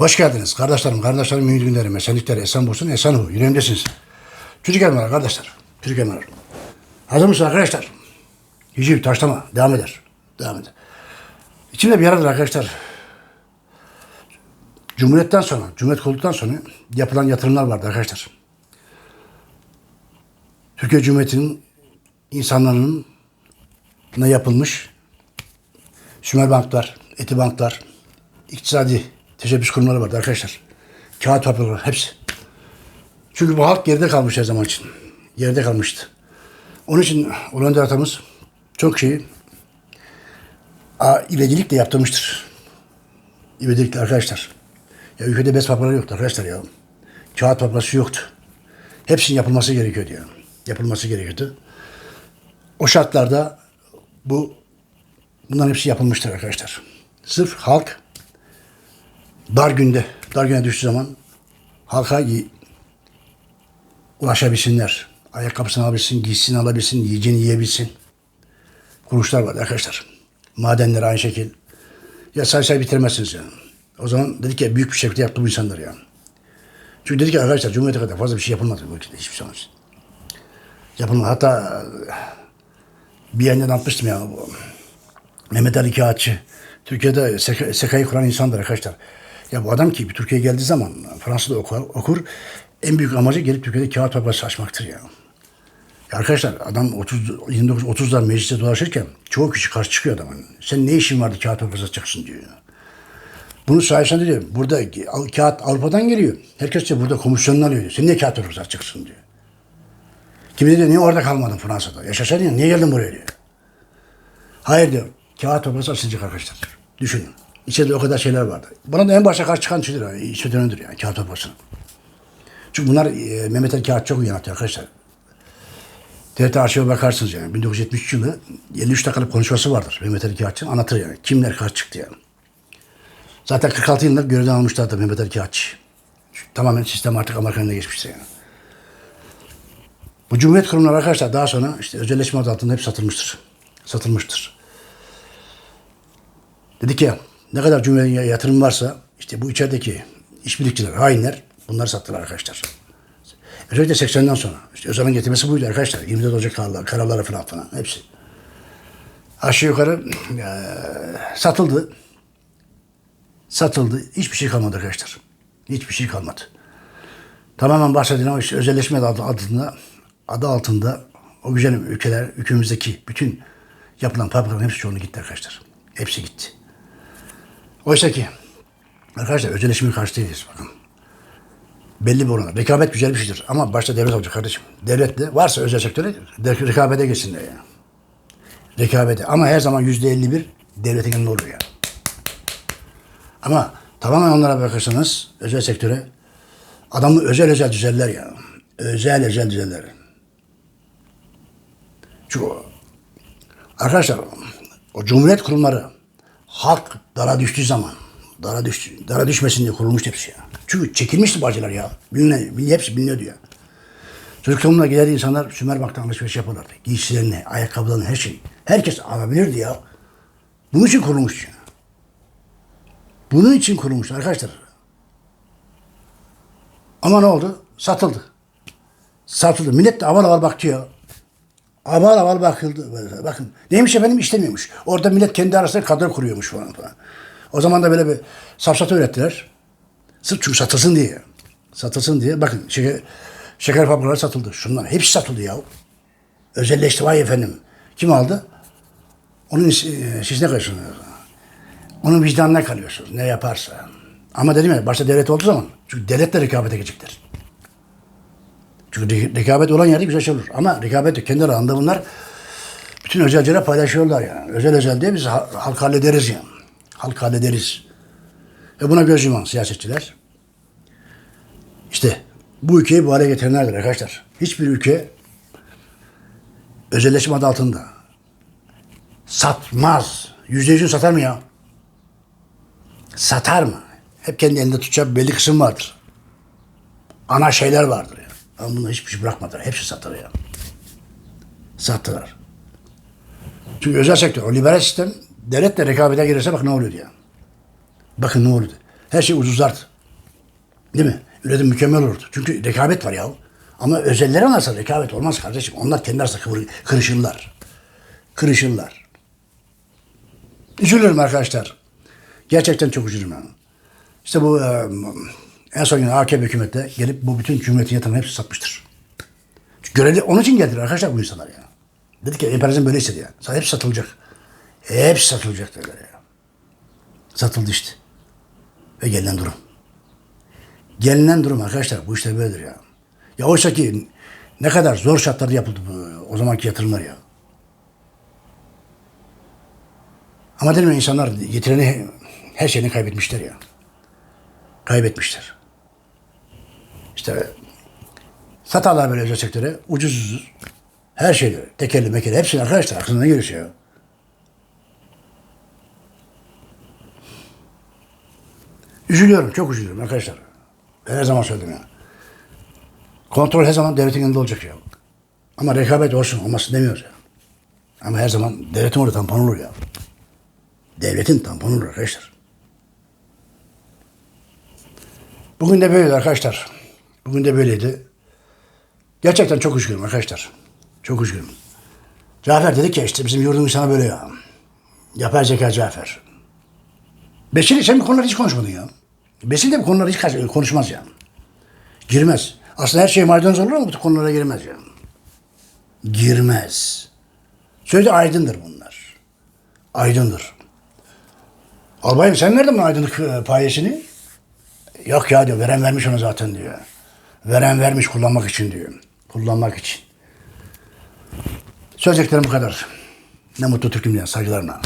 Hoş geldiniz kardeşlerim, kardeşlerim, ümit günlerim, esenlikler, esen bulsun, esen ol, yüreğimdesiniz. Çocuk elmalar kardeşler, çocuk elmalar. Hazır mısınız arkadaşlar? Hiciv, taşlama, devam eder, devam eder. İçimde bir yaradır arkadaşlar. Cumhuriyetten sonra, Cumhuriyet kurulduktan sonra yapılan yatırımlar vardı arkadaşlar. Türkiye Cumhuriyeti'nin insanların yapılmış Sümer banklar, eti banklar, iktisadi teşebbüs kurumları vardı arkadaşlar. Kağıt fabrikaları hepsi. Çünkü bu halk geride kalmış her zaman için. Geride kalmıştı. Onun için Orhan atamız çok şeyi ivedilikle yaptırmıştır. İvedilikle arkadaşlar. Ya ülkede bez fabrikaları yoktu arkadaşlar ya. Kağıt fabrikası yoktu. Hepsinin yapılması gerekiyordu ya. Yapılması gerekiyordu. O şartlarda bu bunların hepsi yapılmıştır arkadaşlar. Sırf halk dar günde, dar güne düştüğü zaman halka ulaşabilsinler. Ayakkabısını alabilsin, giysisini alabilsin, yiyeceğini yiyebilsin. Kuruluşlar var arkadaşlar. Madenler aynı şekil. Ya say say bitiremezsiniz yani. O zaman dedik ya büyük bir şekilde yaptı bu insanlar yani. Çünkü dedik ki arkadaşlar Cumhuriyet'e kadar fazla bir şey yapılmadı bu ülkede hiçbir zaman. Yapılmadı. Hatta bir yerden atmıştım ya bu. Mehmet Ali Kağıtçı. Türkiye'de SK SK'yı kuran insandır arkadaşlar. Ya bu adam ki Türkiye'ye geldiği zaman Fransa'da okur, okur. En büyük amacı gelip Türkiye'de kağıt fabrikası açmaktır ya. ya. Arkadaşlar adam 30 29 30'lar mecliste dolaşırken çoğu kişi karşı çıkıyor adama. Sen ne işin vardı kağıt fabrikası açacaksın diyor. Bunun sayesinde diyor burada kağıt Avrupa'dan geliyor. Herkes de burada komisyonunu alıyor diyor. Sen niye kağıt fabrikası açacaksın diyor. Kimi diyor niye orada kalmadın Fransa'da? Yaşasaydın ya niye geldin buraya diyor. Hayır diyor. Kağıt fabrikası açılacak arkadaşlar. Düşünün. İçeride o kadar şeyler vardı. Bana da en başta karşı çıkan şeydir. Yani, dönüdür yani kağıt fabrikasının. Çünkü bunlar e, Mehmet Ali Kağıt çok uyanıktı arkadaşlar. TRT arşive bakarsınız yani. 1973 yılı 53 dakikalık konuşması vardır. Mehmet Ali Kağıtçı'nın anlatır yani. Kimler karşı çıktı yani. Zaten 46 yılında görevden almışlardı Mehmet Ali Kağıtçı. Tamamen sistem artık Amerika'nın eline geçmişti yani. Bu Cumhuriyet kurumları arkadaşlar daha sonra işte özelleşme adı altında hep satılmıştır. Satılmıştır. Dedik ya ne kadar Cumhuriyet'e yatırım varsa işte bu içerideki işbirlikçiler, hainler bunları sattılar arkadaşlar. Özellikle 80'den sonra. İşte Özal'ın getirmesi buydu arkadaşlar. 24 Ocak kararları, kararları falan falan hepsi. Aşağı yukarı eee, satıldı. Satıldı. Hiçbir şey kalmadı arkadaşlar. Hiçbir şey kalmadı. Tamamen bahsedilen o işte özelleşme adı altında, adı altında o güzel ülkeler, ülkemizdeki bütün yapılan fabrikaların hepsi çoğunluğu gitti arkadaşlar. Hepsi gitti. Oysa ki arkadaşlar özelleşmeye karşı değiliz bakın. Belli bir oranda. Rekabet güzel bir şeydir. Ama başta devlet olacak kardeşim. Devlet de varsa özel sektöre de- rekabete geçsinler yani. Rekabete. Ama her zaman yüzde elli bir devletin yanında oluyor yani. Ama tamamen onlara bırakırsanız özel sektöre adamı özel özel düzeller ya. Özel özel düzeller. Çünkü arkadaşlar o cumhuriyet kurumları halk dara düştüğü zaman dara düştü, dara düşmesin diye kurulmuş hepsi ya. Çünkü çekilmişti bacılar ya. Bilinen, bil- hepsi biliniyordu ya. Çocuk toplumuna giderdi insanlar Sümer Bank'tan alışveriş yaparlardı. Giysilerini, ayakkabılarını, her şeyi. Herkes alabilirdi ya. Bunun için kurulmuş ya. Bunun için kurulmuş arkadaşlar. Ama ne oldu? Satıldı. Satıldı. Millet de aval aval baktı ya. Aval aval bakıldı. Bakın neymiş efendim istemiyormuş. Orada millet kendi arasında kadro kuruyormuş falan falan. O zaman da böyle bir safsata öğrettiler. Sırf çünkü satılsın diye. Satılsın diye. Bakın şeker, şeker fabrikaları satıldı. Şunlar hepsi satıldı ya. Özelleşti vay efendim. Kim aldı? Onun e, siz ne karışıyorsunuz? Onun vicdanına kalıyorsunuz. Ne yaparsa. Ama dedim ya başta devlet olduğu zaman. Çünkü devletle rekabete geçecekler. Çünkü re- rekabet olan yerde güzel şey olur. Ama rekabet de kendi aralarında bunlar bütün özelceler paylaşıyorlar yani. Özel özel diye biz ha- halk hallederiz yani. Halk hallederiz. Ve buna göz yuman siyasetçiler. İşte bu ülkeyi bu hale getirenlerdir arkadaşlar. Hiçbir ülke özelleşme adı altında satmaz. Yüzde yüzünü satar mı ya? Satar mı? Hep kendi elinde tutacak belli kısım vardır. Ana şeyler vardır ya. Ama bunu hiçbir şey bırakmadılar. Hepsi satır ya. Sattılar. Çünkü özel sektör, o liberal sistem devletle rekabete girirse bak ne oluyor ya. Bakın ne oluyor. Her şey ucuzlardı. Değil mi? Üretim mükemmel olurdu. Çünkü rekabet var ya. Ama özelleri alırsa rekabet olmaz kardeşim. Onlar kendi arasında kıvır, kırışırlar. Kırışırlar. Üzülürüm arkadaşlar. Gerçekten çok üzülürüm. İşte bu e, en son yine AKP hükümette gelip bu bütün cumhuriyetin yatırımı hepsi satmıştır. Çünkü görevli onun için geldiler arkadaşlar bu insanlar ya. Dedi ki emperyalizm böyle istedi ya. Hepsi satılacak. Hepsi satılacak dediler ya. Satıldı işte. Ve gelinen durum. Gelinen durum arkadaşlar bu işte böyledir ya. Ya oysa ki ne kadar zor şartlarda yapıldı bu, o zamanki yatırımlar ya. Ama dedim insanlar getireni her şeyini kaybetmişler ya. Kaybetmişler. İşte satarlar böyle özel sektöre ucuz. Her şeyleri, tekerli mekerli hepsini arkadaşlar geliyorsa ya. Üzülüyorum, çok üzülüyorum arkadaşlar. Ben her zaman söyledim ya. Kontrol her zaman devletin yanında olacak ya. Ama rekabet olsun, olmasın demiyoruz ya. Ama her zaman devletin orada tampon olur ya. Devletin tamponu olur arkadaşlar. Bugün de böyleydi arkadaşlar. Bugün de böyleydi. Gerçekten çok üzgünüm arkadaşlar. Çok üzgünüm. Cafer dedik ya işte bizim yurdumuz sana böyle ya. Yapay zeka Cafer. Beşir sen bu konuları hiç konuşmadın ya. Beşir de bu konuları hiç kaç- konuşmaz ya. Girmez. Aslında her şey maydanoz olur ama bu konulara girmez ya. Girmez. Sözde aydındır bunlar. Aydındır. Albayım sen mi aydınlık e, payesini? Yok ya diyor veren vermiş ona zaten diyor. Veren vermiş kullanmak için diyor. Kullanmak için. Söyleyeceklerim bu kadar. Ne mutlu Türk'üm diye saygılarımla.